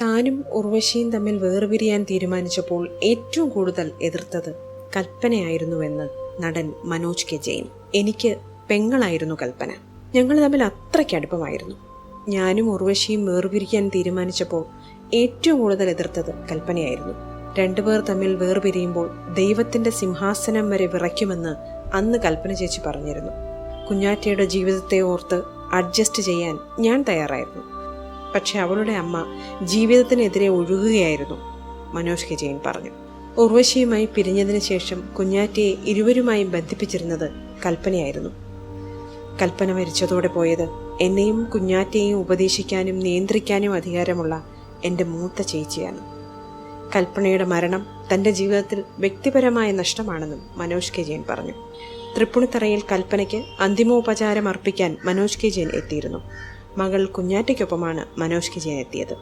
താനും ഉർവശിയും തമ്മിൽ വേർപിരിയാൻ തീരുമാനിച്ചപ്പോൾ ഏറ്റവും കൂടുതൽ എതിർത്തത് കൽപ്പനയായിരുന്നുവെന്ന് നടൻ മനോജ് കെ ജെയിൻ. എനിക്ക് പെങ്ങളായിരുന്നു കൽപ്പന. ഞങ്ങൾ തമ്മിൽ അത്രയ്ക്ക് അടുപ്പമായിരുന്നു. ഞാനും ഉർവശിയും വേർപിരിക്കാൻ തീരുമാനിച്ചപ്പോൾ ഏറ്റവും കൂടുതൽ എതിർത്തത് കൽപ്പനയായിരുന്നു. രണ്ടുപേർ തമ്മിൽ വേർപിരിയുമ്പോൾ ദൈവത്തിന്റെ സിംഹാസനം വരെ വിറയ്ക്കുമെന്ന് അന്ന് കൽപ്പന ചേച്ചി പറഞ്ഞിരുന്നു. കുഞ്ഞാറ്റയുടെ ജീവിതത്തെ ഓർത്ത് അഡ്ജസ്റ്റ് ചെയ്യാൻ ഞാൻ തയ്യാറായിരുന്നു. പക്ഷെ അവളുടെ അമ്മ ജീവിതത്തിനെതിരെ ഒഴുകുകയായിരുന്നു മനോജ് കെ ജെയിൻ പറഞ്ഞു. ഉർവശിയുമായി പിരിഞ്ഞതിന് ശേഷം കുഞ്ഞാറ്റയെ ഇരുവരുമായി ബന്ധിപ്പിച്ചിരുന്നത് കൽപ്പനയായിരുന്നു. കൽപ്പന മരിച്ചതോടെ പോയത് എന്നെയും കുഞ്ഞാറ്റയെയും ഉപദേശിക്കാനും നിയന്ത്രിക്കാനും അധികാരമുള്ള എന്റെ മൂത്ത ചേച്ചിയാണ്. കൽപ്പനയുടെ മരണം തന്റെ ജീവിതത്തിൽ വ്യക്തിപരമായ നഷ്ടമാണെന്നും മനോജ് കെ ജെയിൻ പറഞ്ഞു. തൃപ്പുണിത്തറയിൽ കൽപ്പനയ്ക്ക് അന്തിമോപചാരം അർപ്പിക്കാൻ മനോജ് കെ ജെയിൻ എത്തിയിരുന്നു. മകൾ കുഞ്ഞാറ്റയ്ക്കൊപ്പമാണ് മനോജ് കിജയൻ ജെയിൻ എത്തിയത്